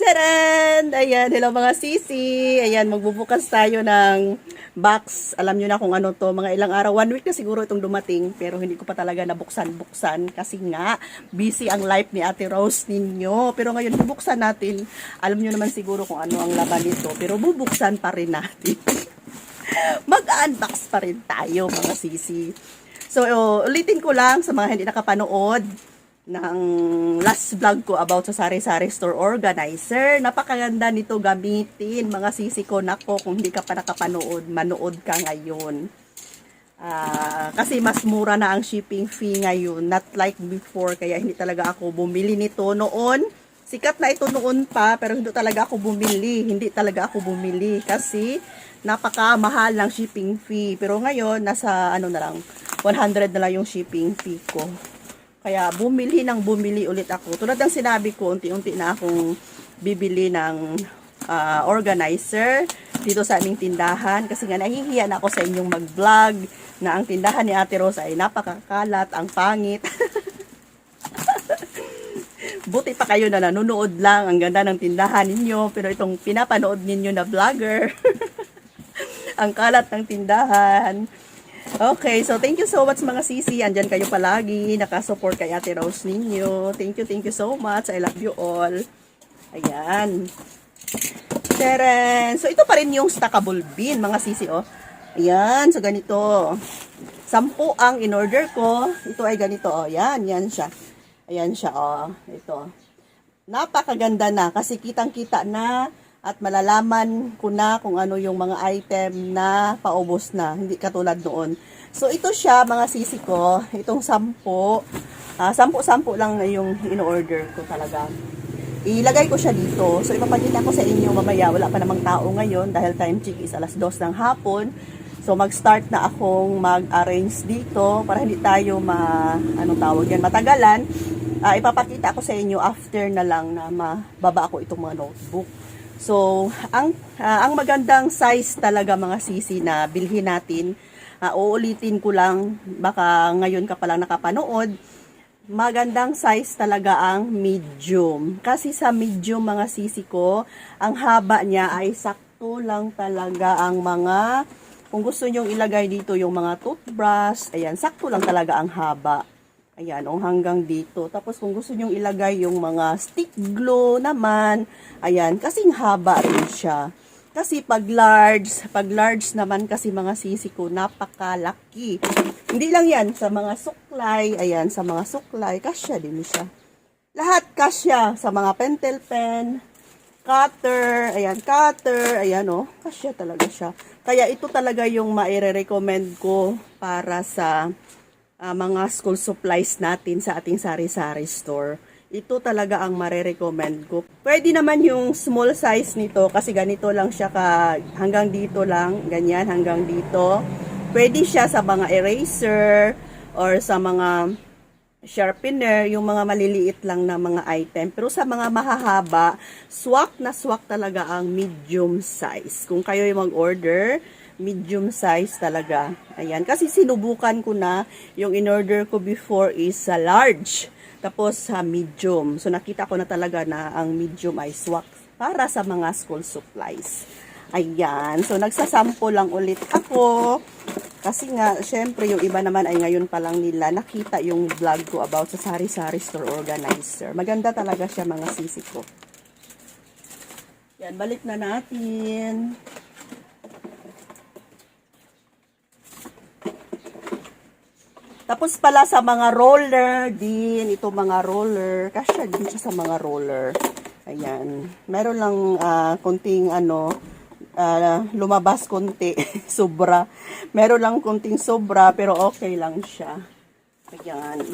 Tcharan! Ayan, hello mga sisi. Ayan, magbubukas tayo ng box. Alam nyo na kung ano to, mga ilang araw. One week na siguro itong dumating, pero hindi ko pa talaga nabuksan-buksan kasi nga, busy ang life ni Ate Rose ninyo. Pero ngayon, bubuksan natin. Alam nyo naman siguro kung ano ang laman nito, pero bubuksan pa rin natin. Mag-unbox pa rin tayo mga sisi. So, uh, ulitin ko lang sa mga hindi nakapanood ng last vlog ko about sa Sari-Sari Store Organizer. Napakaganda nito gamitin, mga sisi ko. Nako, kung hindi ka pa nakapanood, manood ka ngayon. Ah, kasi mas mura na ang shipping fee ngayon, not like before, kaya hindi talaga ako bumili nito noon. Sikat na ito noon pa, pero hindi talaga ako bumili. Hindi talaga ako bumili kasi napakamahal ng shipping fee. Pero ngayon, nasa ano na lang, 100 na lang yung shipping fee ko. Kaya bumili ng bumili ulit ako. Tulad ng sinabi ko, unti-unti na akong bibili ng ah, organizer dito sa aming tindahan. Kasi nga nahihiya na ako sa inyong mag-vlog na ang tindahan ni Ate Rosa ay napakakalat, ang pangit. Buti pa kayo na nanonood lang. Ang ganda ng tindahan ninyo. Pero itong pinapanood ninyo na vlogger. ang kalat ng tindahan. Okay, so thank you so much mga sisi. Andyan kayo palagi. Nakasupport kay Ate Rose ninyo. Thank you, thank you so much. I love you all. Ayan. Teren. So ito pa rin yung stackable bin mga sisi oh. Ayan, so ganito. Sampu ang in-order ko. Ito ay ganito oh. Yan, yan siya. Ayan siya oh. Ito. Napakaganda na kasi kitang-kita na at malalaman ko na kung ano yung mga item na paubos na, hindi katulad noon. So ito siya mga sisi ko, itong sampo, ah, sampu-sampu lang yung in-order ko talaga. Ilagay ko siya dito. So ipapakita ko sa inyo mamaya, wala pa namang tao ngayon dahil time check is alas 2 ng hapon. So mag-start na akong mag-arrange dito para hindi tayo ma anong tawag yan, matagalan. Ah, ipapakita ko sa inyo after na lang na mababa ako itong mga notebook. So, ang ah, ang magandang size talaga mga sisi na bilhin natin, ah, uulitin ko lang, baka ngayon ka pa lang nakapanood, magandang size talaga ang medium. Kasi sa medium mga sisi ko, ang haba niya ay sakto lang talaga ang mga, kung gusto nyong ilagay dito yung mga toothbrush, ayan, sakto lang talaga ang haba. Ayan, o hanggang dito. Tapos kung gusto nyong ilagay yung mga stick glue naman, ayan, kasing haba rin siya. Kasi pag large, pag large naman kasi mga sisi ko, napakalaki. Hindi lang yan, sa mga suklay, ayan, sa mga suklay, kasya din siya. Lahat kasya, sa mga pentel pen, cutter, ayan, cutter, ayan o, oh, kasya talaga siya. Kaya ito talaga yung maire-recommend ko para sa ah, mga school supplies natin sa ating sari-sari store. Ito talaga ang mare-recommend ko. Pwede naman yung small size nito kasi ganito lang siya ka hanggang dito lang, ganyan hanggang dito. Pwede siya sa mga eraser or sa mga sharpener, yung mga maliliit lang na mga item. Pero sa mga mahahaba, swak na swak talaga ang medium size. Kung kayo yung mag-order, medium size talaga. Ayan. Kasi sinubukan ko na, yung in-order ko before is sa large. Tapos sa medium. So nakita ko na talaga na ang medium ay swak para sa mga school supplies. Ayan. So nagsasampo lang ulit ako. Kasi nga, syempre, yung iba naman ay ngayon pa lang nila nakita yung vlog ko about sa Sari-Sari Store Organizer. Maganda talaga siya mga sisi ko. Yan, balik na natin. Tapos pala sa mga roller din, ito mga roller, kasya din siya sa mga roller. Ayan. Meron lang ah, konting ano, ah, lumabas konti, sobra. Meron lang konting sobra, pero okay lang siya. Ayan.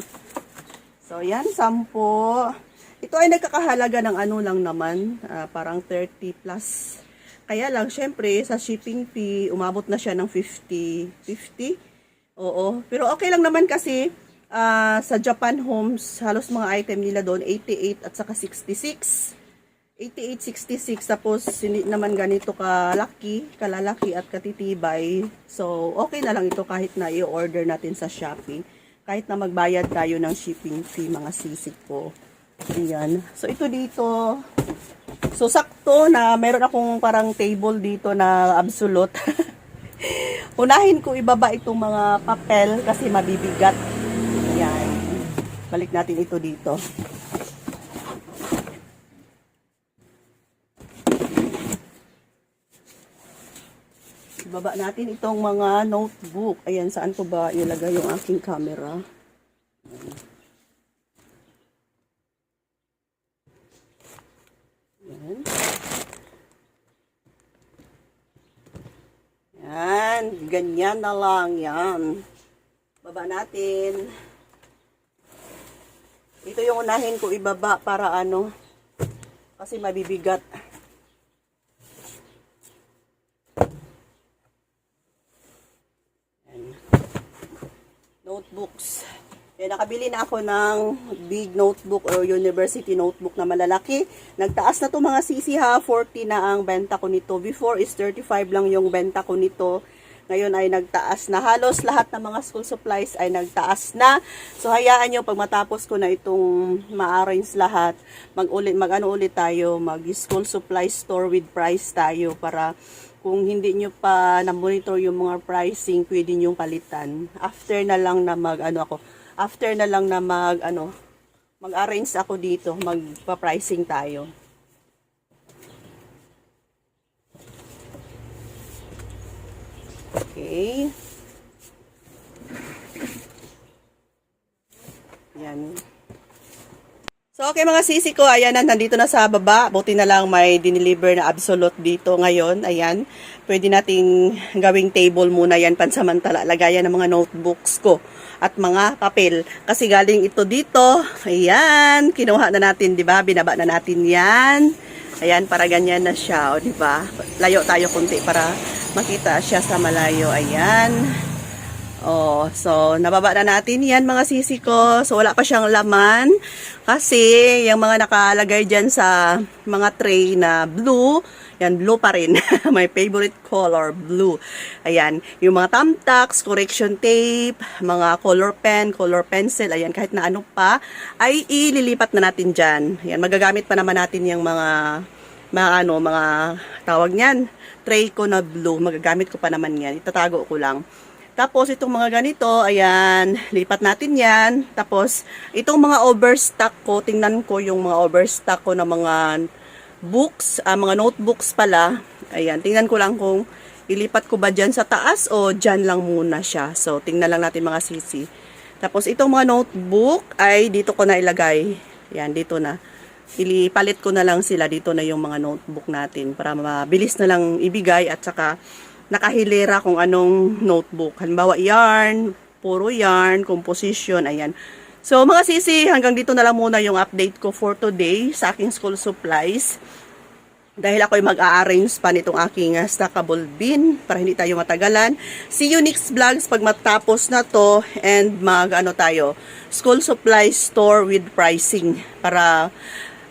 So, yan, sampo. Ito ay nagkakahalaga ng ano lang naman, ah, parang 30 plus. Kaya lang, syempre, sa shipping fee, umabot na siya ng 50, 50? Oo. Pero okay lang naman kasi, ah, sa Japan Homes, halos mga item nila doon, 88 at saka 66. 8866 tapos hindi naman ganito kalaki, kalalaki at katitibay. So, okay na lang ito kahit na i-order natin sa Shopee. Kahit na magbayad tayo ng shipping fee, mga sisig ko. Ayan. So, ito dito, So, sakto na meron akong parang table dito na absolute. Unahin ko ibaba itong mga papel kasi mabibigat. Yan. Balik natin ito dito. Ibaba natin itong mga notebook. Ayan, saan ko ba ilagay yung aking camera? Ayan. Yan, ganyan na lang yan. Baba natin. Ito yung unahin ko ibaba para ano, kasi mabibigat. Notebooks. Eh, nakabili na ako ng big notebook or university notebook na malalaki. Nagtaas na to mga sisi ha. 40 na ang benta ko nito. Before is 35 lang yung benta ko nito. Ngayon ay nagtaas na. Halos lahat ng mga school supplies ay nagtaas na. So hayaan nyo pag matapos ko na itong ma-arrange lahat, mag ulit mag ano ulit tayo, mag school supply store with price tayo para kung hindi nyo pa na-monitor yung mga pricing, pwede nyo palitan. After na lang na mag ano ako, after na lang na mag ano, mag-arrange ako dito, magpa-pricing tayo. Okay. Yan. So, okay mga sisi ko, ayan na, nandito na sa baba. Buti na lang may dineliver na absolute dito ngayon. Ayan, pwede nating gawing table muna yan pansamantala. Lagayan ng mga notebooks ko at mga papel. Kasi galing ito dito. Ayan, kinuha na natin, di ba? Binaba na natin yan. Ayan, para ganyan na siya, di ba? Layo tayo kunti para makita siya sa malayo. Ayan. Oh, so nababa na natin 'yan mga sisi ko. So wala pa siyang laman kasi yung mga nakalagay diyan sa mga tray na blue, yan blue pa rin. My favorite color, blue. Ayan, yung mga thumbtacks, correction tape, mga color pen, color pencil, ayan kahit na ano pa ay ililipat na natin diyan. Ayan, magagamit pa naman natin yung mga mga ano, mga tawag niyan, tray ko na blue, magagamit ko pa naman yan. Itatago ko lang. Tapos, itong mga ganito, ayan, lipat natin yan. Tapos, itong mga overstock ko, tingnan ko yung mga overstock ko ng mga books, ah, mga notebooks pala. Ayan, tingnan ko lang kung ilipat ko ba dyan sa taas o dyan lang muna siya. So, tingnan lang natin mga sisi. Tapos, itong mga notebook ay dito ko na ilagay. Ayan, dito na. Ilipalit ko na lang sila. Dito na yung mga notebook natin para mabilis na lang ibigay at saka nakahilera kung anong notebook. Halimbawa, yarn, puro yarn, composition, ayan. So, mga sisi, hanggang dito na lang muna yung update ko for today sa aking school supplies. Dahil ako ay mag-a-arrange pa nitong aking stackable bin para hindi tayo matagalan. See you next vlogs pag matapos na to and mag ano tayo, school supply store with pricing para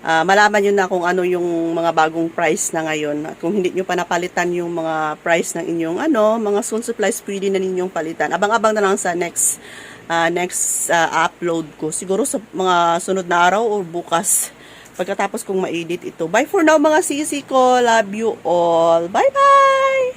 Ah, malaman nyo na kung ano yung mga bagong price na ngayon. At kung hindi nyo pa napalitan yung mga price ng inyong ano, mga school supplies, pwede na ninyong palitan. Abang-abang na lang sa next ah, next ah, upload ko. Siguro sa mga sunod na araw o bukas pagkatapos kong ma-edit ito. Bye for now mga sisi ko. Love you all. Bye-bye!